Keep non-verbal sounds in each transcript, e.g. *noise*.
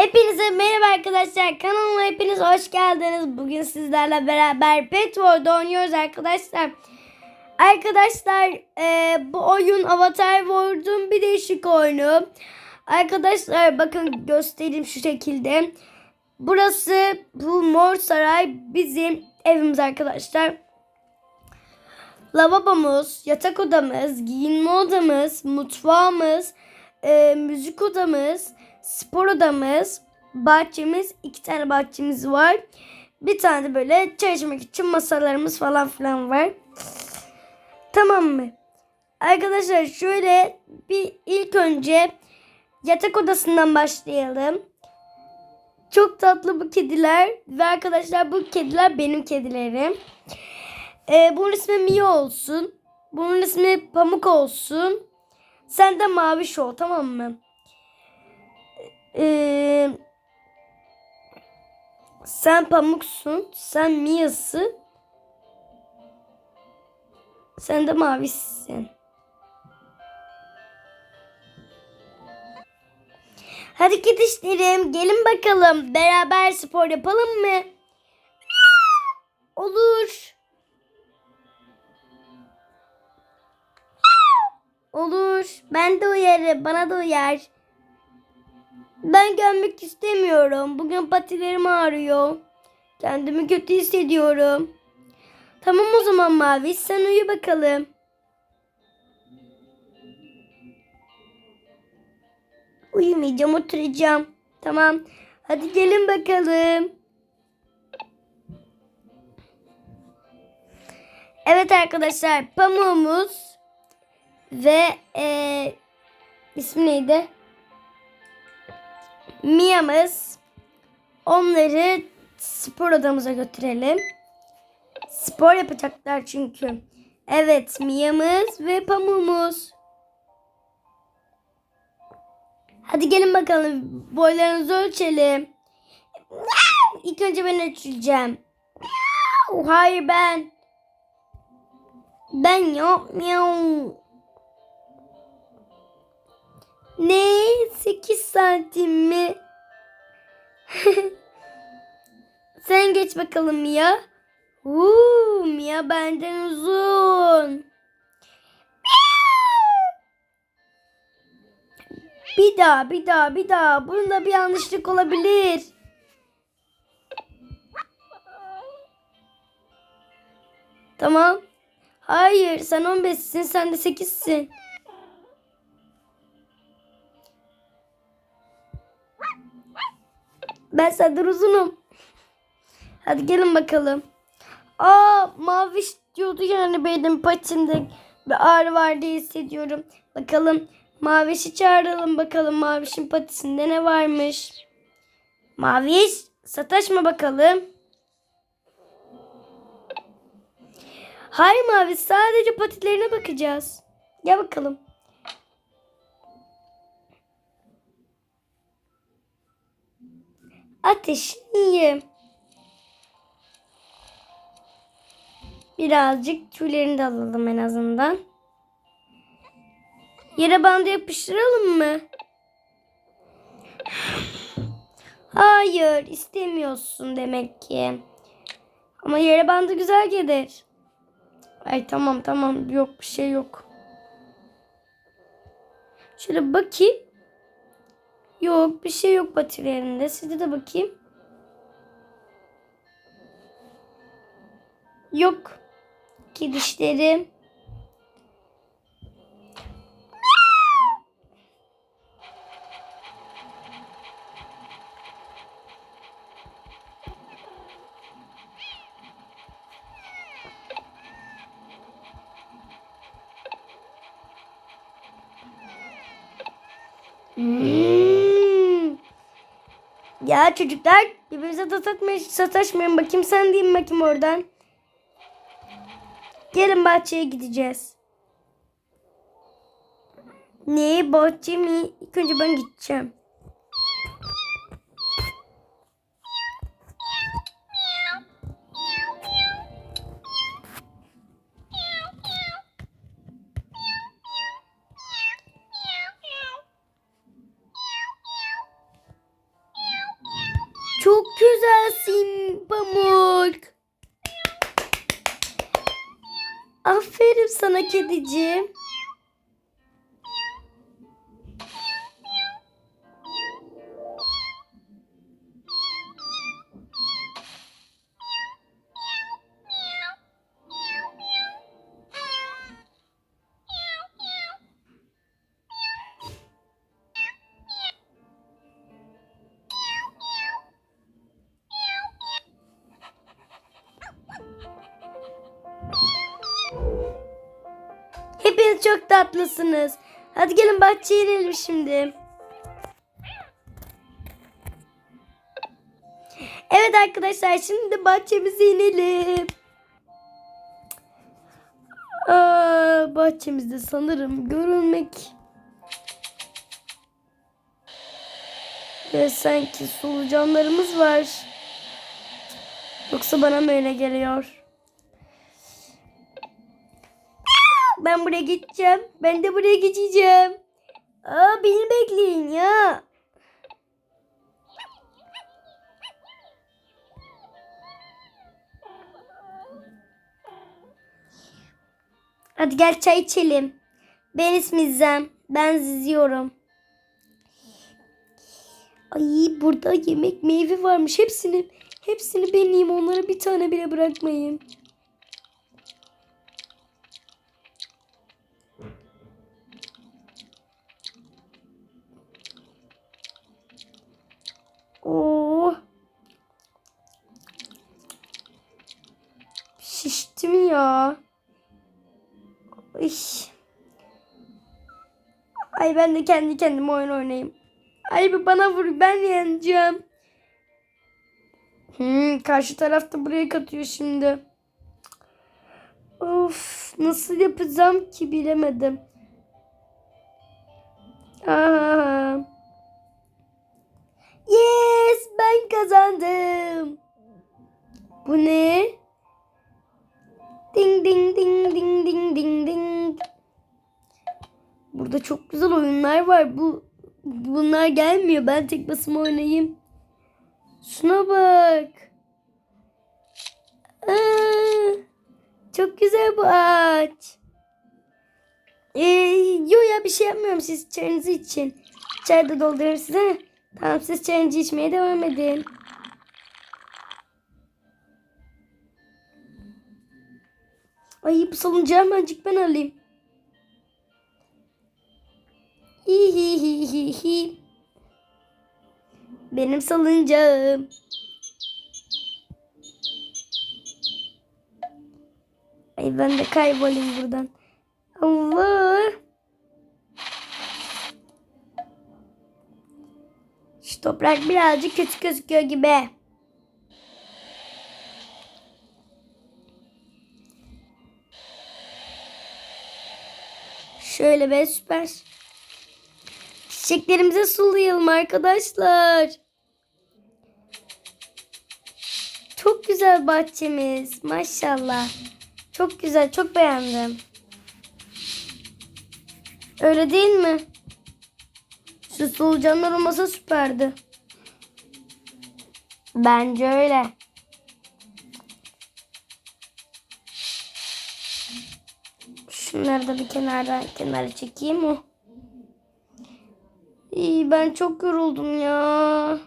Hepinize merhaba arkadaşlar. Kanalıma hepiniz hoş geldiniz. Bugün sizlerle beraber Pet World oynuyoruz arkadaşlar. Arkadaşlar e, bu oyun Avatar World'un bir değişik oyunu. Arkadaşlar bakın göstereyim şu şekilde. Burası bu mor saray bizim evimiz arkadaşlar. Lavabomuz, yatak odamız, giyinme odamız, mutfağımız, e, müzik odamız, spor odamız, bahçemiz, iki tane bahçemiz var. Bir tane de böyle çay içmek için masalarımız falan filan var. Tamam mı? Arkadaşlar şöyle bir ilk önce yatak odasından başlayalım. Çok tatlı bu kediler ve arkadaşlar bu kediler benim kedilerim. Ee, bunun ismi Mia olsun. Bunun ismi Pamuk olsun. Sen de Maviş ol tamam mı? Ee, sen Pamuk'sun. Sen Mia'sın. Sen de Mavi'sin. Hadi gidişlerim. Gelin bakalım. Beraber spor yapalım mı? Olur. Olur. Ben de uyarım. Bana da uyar. Ben gelmek istemiyorum. Bugün patilerim ağrıyor. Kendimi kötü hissediyorum. Tamam o zaman Mavi sen uyu bakalım. Uyumayacağım oturacağım. Tamam. Hadi gelin bakalım. Evet arkadaşlar pamuğumuz ve eee ismi neydi? Mia'mız. Onları spor odamıza götürelim. Spor yapacaklar çünkü. Evet Mia'mız ve pamuğumuz. Hadi gelin bakalım boylarınızı ölçelim. İlk önce ben ölçeceğim. Hayır ben. Ben yok. Miau. Ne? 8 santim mi? *laughs* Sen geç bakalım Mia. Uuu Mia benden uzun. Bir daha bir daha bir daha. Bunda bir yanlışlık olabilir. Tamam. Hayır sen 15'sin sen de 8'sin. Ben senden uzunum. Hadi gelin bakalım. Aa maviş diyordu yani benim patimde bir ağrı var diye hissediyorum. Bakalım Maviş'i çağıralım bakalım Maviş'in patisinde ne varmış. Maviş sataşma bakalım. Hayır Maviş sadece patilerine bakacağız. Gel bakalım. Ateşini Birazcık tüylerini de alalım en azından. Yere bandı yapıştıralım mı? Hayır istemiyorsun demek ki. Ama yere bandı güzel gelir. Ay tamam tamam yok bir şey yok. Şöyle bakayım. Yok bir şey yok patilerinde. Sizde de bakayım. Yok. Gidişleri. Hmm. Ya çocuklar birbirimize sataşmayın, sataşmayın. Bakayım sen diyeyim bakayım oradan. Gelin bahçeye gideceğiz. Ne bahçe mi? İlk önce ben gideceğim. Çok güzelsin Pamuk. Aferin sana kediciğim. Hepiniz çok tatlısınız. Hadi gelin bahçeye inelim şimdi. Evet arkadaşlar şimdi bahçemize inelim. Aa, bahçemizde sanırım görülmek ve sanki solucanlarımız var. Yoksa bana mı öyle geliyor? Ben buraya gideceğim. Ben de buraya geçeceğim. Aa beni bekleyin ya. Hadi gel çay içelim. Ben ismi Zem. Ben ziziyorum. Ay burada yemek meyve varmış. Hepsini hepsini ben yiyeyim. Onlara bir tane bile bırakmayayım. Ya. Ay. Ay ben de kendi kendime oyun oynayayım. Ay bir bana vur ben yeneceğim. Hmm, karşı taraf da buraya katıyor şimdi. Of nasıl yapacağım ki bilemedim. Aha. Yes ben kazandım. Bu ne? Ding ding ding ding ding ding ding. Burada çok güzel oyunlar var. Bu bunlar gelmiyor. Ben tek basıma oynayayım. Şuna bak. Aa, çok güzel bu ağaç. Ee, yo ya bir şey yapmıyorum siz çayınızı için. Çay da doldurayım size. Tamam siz çayınızı içmeye devam edin. Ay bu salıncağı hemencik ben alayım. Hihihihi. Benim salıncağım. Ay ben de kaybolayım buradan. Allah. Şu toprak birazcık kötü gözüküyor gibi. Şöyle be süper. Çiçeklerimize sulayalım arkadaşlar. Çok güzel bahçemiz. Maşallah. Çok güzel. Çok beğendim. Öyle değil mi? Şu solucanlar olmasa süperdi. Bence öyle. Şunları bir kenara kenara çekeyim o. İyi ben çok yoruldum ya.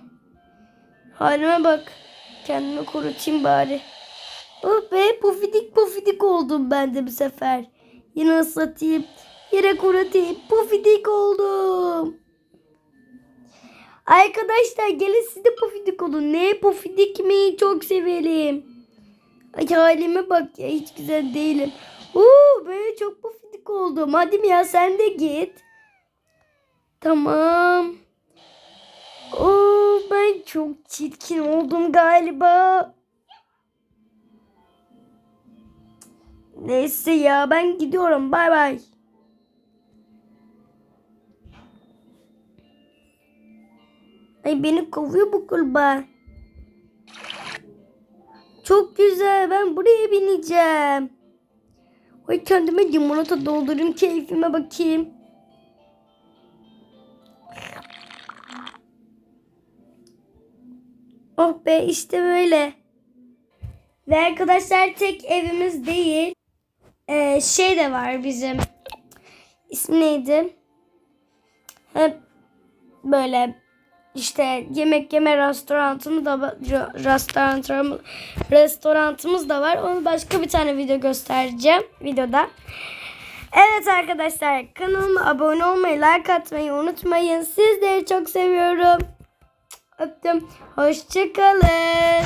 Halime bak. Kendimi kurutayım bari. Oh be pufidik pufidik oldum ben de bu sefer. Yine ıslatayım. Yine kurutayım. Pufidik oldum. Arkadaşlar gelin siz de pufidik olun. Ne pufidik mi? Çok severim. Ay halime bak ya hiç güzel değilim. Uuu böyle çok pufidik oldum. Hadi mi ya sen de git. Tamam. Oo, ben çok çirkin oldum galiba. Neyse ya ben gidiyorum. Bay bay. Ay beni kovuyor bu kurbağa. Çok güzel. Ben buraya bineceğim. Ay kendime limonata doldurayım. Keyfime bakayım. Oh be işte böyle. Ve arkadaşlar tek evimiz değil. Ee, şey de var bizim. İsmi neydi? Hep böyle işte yemek yeme restoranımız da var- restoran restorantımız da var. Onu başka bir tane video göstereceğim videoda. Evet arkadaşlar kanalıma abone olmayı, like atmayı unutmayın. Sizleri çok seviyorum. Öptüm. Hoşçakalın.